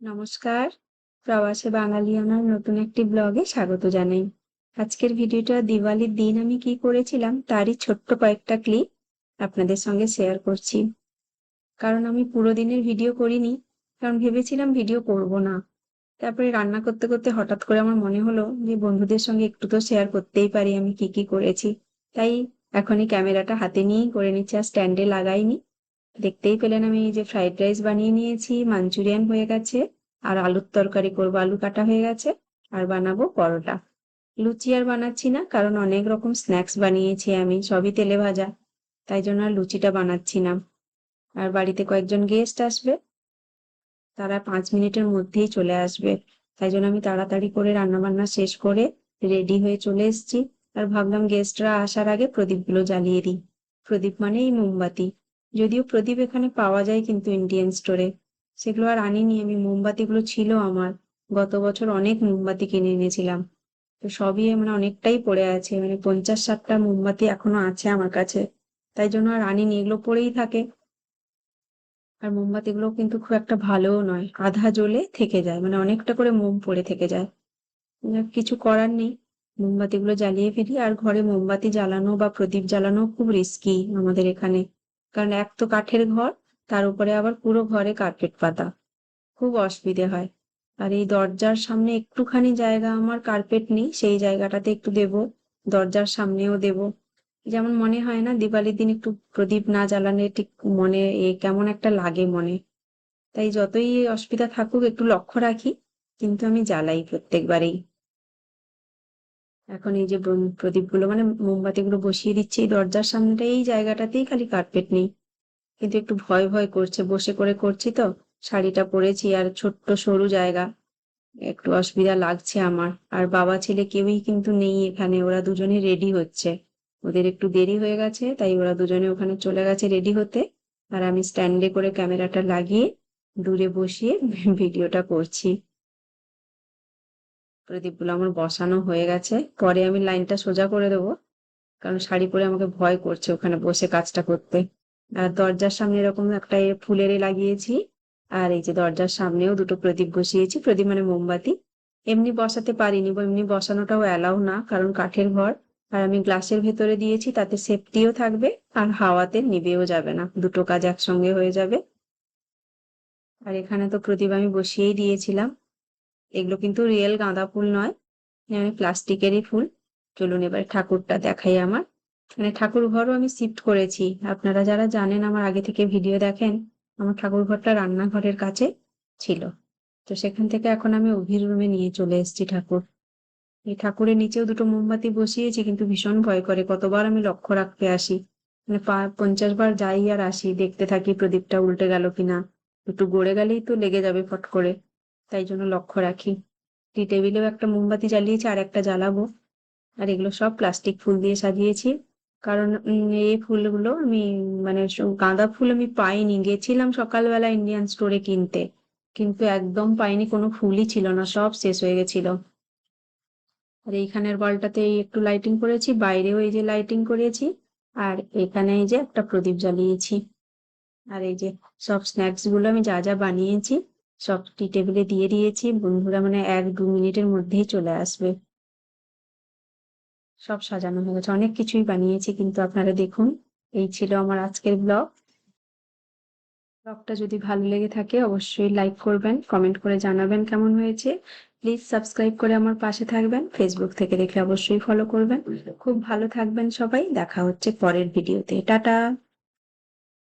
নমস্কার। প্রবাসে বাঙালিয়ানার নতুন একটি ব্লগে স্বাগত জানাই। আজকের ভিডিওটা দিওয়ালির দিন আমি কি করেছিলাম তারই ছোট্ট কয়েকটা ক্লিপ আপনাদের সঙ্গে শেয়ার করছি। কারণ আমি পুরো দিনের ভিডিও করিনি, কারণ ভেবেছিলাম ভিডিও করব না। তারপরে রান্না করতে করতে হঠাৎ করে আমার মনে হলো যে বন্ধুদের সঙ্গে একটু তো শেয়ার করতেই পারি আমি কি কি করেছি। তাই এখনই ক্যামেরাটা হাতে নিয়েই করে নিচ্ছি আর স্ট্যান্ডে লাগাইনি। দেখতেই পেলেন আমি যে ফ্রাইড রাইস বানিয়ে নিয়েছি মাঞ্চুরিয়ান হয়ে গেছে, আর আলুর তরকারি করব, আলু কাটা হয়ে গেছে, আর বানাবো পরোটা। লুচি আর বানাচ্ছি না, কারণ অনেক রকম স্ন্যাক্স বানিয়েছি আমি, সবই তেলে ভাজা, তাই জন্য আর লুচিটা বানাচ্ছি না। আর বাড়িতে কয়েকজন গেস্ট আসবে, তারা পাঁচ মিনিটের মধ্যেই চলে আসবে, তাই জন্য আমি তাড়াতাড়ি করে রান্না বান্না শেষ করে রেডি হয়ে চলে এসেছি। আর ভাবলাম গেস্টরা আসার আগে প্রদীপগুলো জ্বালিয়ে দিই। প্রদীপ মানে এই মোমবাতি। যদিও প্রদীপ এখানে পাওয়া যায় কিন্তু ইন্ডিয়ান স্টোরে সেগুলো আর আনিনি আমি, মোমবাতিগুলো ছিল আমার। গত বছর অনেক মোমবাতি কিনে এনেছিলাম। তো সবই মানে অনেকটাই পড়ে আছে মানে পঞ্চাশ ষাটটা মোমবাতি এখনও আছে আমার কাছে। তাই জন্য আর আনিনি, এগুলো পড়েই থাকে। আর মোমবাতিগুলো কিন্তু খুব একটা ভালোও নয়, আধা জ্বলে থেকে যায় মানে অনেকটা করে মোম পড়ে থেকে যায়। কিছু করার নেই। মোমবাতিগুলো জ্বালিয়ে ফেলি, আর ঘরে মোমবাতি জ্বালানো বা প্রদীপ জ্বালানো খুব রিস্কি আমাদের এখানে। কারণ এক তো কাঠের ঘর, তার উপরে আবার পুরো ঘরে কার্পেট পাতা। খুব অসুবিধে হয়। আর এই দরজার সামনে একটুখানি জায়গা আমার কার্পেট নেই, সেই জায়গাটাতে একটু দেব, দরজার সামনেও দেব। যেমন মনে হয় না, দিওয়ালির দিন একটু প্রদীপ না জ্বালালে ঠিক মনে এ কেমন একটা লাগে মনে। তাই যতই অসুবিধা থাকুক, একটু লক্ষ্য রাখি, কিন্তু আমি জ্বালাই প্রত্যেকবারেই। এখন এই যে প্রদীপগুলো মানে মোমবাতিগুলো বসিয়ে দিচ্ছি দরজার সামনেটা এই জায়গাটাতেই খালি কার্পেট নেই। কিন্তু একটু ভয় ভয় করছে, বসে করে করছি তো। শাড়িটা পরেছি, আর ছোট্ট সরু জায়গা। একটু অসুবিধা লাগছে আমার। আর বাবা ছেলে কেউই কিন্তু নেই এখানে, ওরা দুজনে রেডি হচ্ছে। ওদের একটু দেরি হয়ে গেছে, তাই ওরা দুজনে ওখানে চলে গেছে রেডি হতে। আর আমি স্ট্যান্ডে করে ক্যামেরাটা লাগিয়ে, দূরে বসিয়ে ভিডিওটা করছি। প্রদীপগুলো আমার বসানো হয়ে গেছে। পরে আমি লাইনটা সোজা করে দেবো, কারণ শাড়ি পরে আমাকে ভয় করছে ওখানে বসে কাজটা করতে। আর দরজার সামনে এরকম একটা ফুলের লাগিয়েছি, আর এই যে দরজার সামনেও দুটো প্রদীপ বসিয়েছি, প্রদীপ মানে মোমবাতি। এমনি বসাতে পারিনি এমনি বসানোটাও অ্যালাউ না, কারণ কাঠের ঘর। আর আমি গ্লাসের ভেতরে দিয়েছি, তাতে সেফটিও থাকবে, আর হাওয়াতে নিবেও যাবে না, দুটো কাজ একসঙ্গে হয়ে যাবে। আর এখানে তো প্রদীপ আমি বসিয়েই দিয়েছিলাম। এগুলো কিন্তু রিয়েল গাঁদা ফুল নয় আমি প্লাস্টিকেরই ফুল। চলুন এবার ঠাকুরটা দেখাই আমার। মানে ঠাকুর ঘরও আমি শিফট করেছি। আপনারা যারা জানেন, আমার আগে থেকে ভিডিও দেখেন, আমার ঠাকুর ঘরটা রান্নাঘরের কাছে ছিল। তো সেখান থেকে এখন আমি অভির রুমে নিয়ে চলে এসেছি ঠাকুর। এই ঠাকুরের নিচেও দুটো মোমবাতি বসিয়েছি, কিন্তু ভীষণ ভয় করে। কতবার আমি লক্ষ্য রাখতে আসি। মানে পঞ্চাশ বার যাই আর আসি, দেখতে থাকি প্রদীপটা উল্টে গেল কিনা। একটু গড়ে গেলেই তো লেগে যাবে ফট করে। তাই জন্য লক্ষ্য রাখি। টি টেবিলেও একটা মোমবাতি জ্বালিয়েছি, আর একটা জ্বালাবো। আর এগুলো সব প্লাস্টিক ফুল দিয়ে সাজিয়েছি। কারণ এই ফুলগুলো আমি মানে গাঁদা ফুল আমি পাইনি। গেছিলাম সকালবেলা ইন্ডিয়ান স্টোরে কিনতে। কিন্তু একদম পাইনি, কোনো ফুলই ছিল না, সব শেষ হয়ে গেছিল। আর এইখানের বলটাতে একটু লাইটিং করেছি, বাইরেও এই যে লাইটিং করেছি, আর এখানে এই যে একটা প্রদীপ জ্বালিয়েছি। আর এই যে সব স্ন্যাক্সগুলো আমি যা যা বানিয়েছি সব টি টেবিলে দিয়ে দিয়েছি। বন্ধুরা মানে এক দু মিনিটের মধ্যেই চলে আসবে। সব সাজানো হয়ে গেছে। অনেক কিছুই বানিয়েছি, কিন্তু আপনারা দেখুন, এই ছিল আমার আজকের ব্লগ। ব্লগটা যদি ভালো লেগে থাকে, অবশ্যই লাইক করবেন, কমেন্ট করে জানাবেন কেমন হয়েছে। প্লিজ সাবস্ক্রাইব করে আমার পাশে থাকবেন, ফেসবুক থেকে দেখলে অবশ্যই ফলো করবেন। খুব ভালো থাকবেন সবাই, দেখা হচ্ছে পরের ভিডিওতে। টাটা!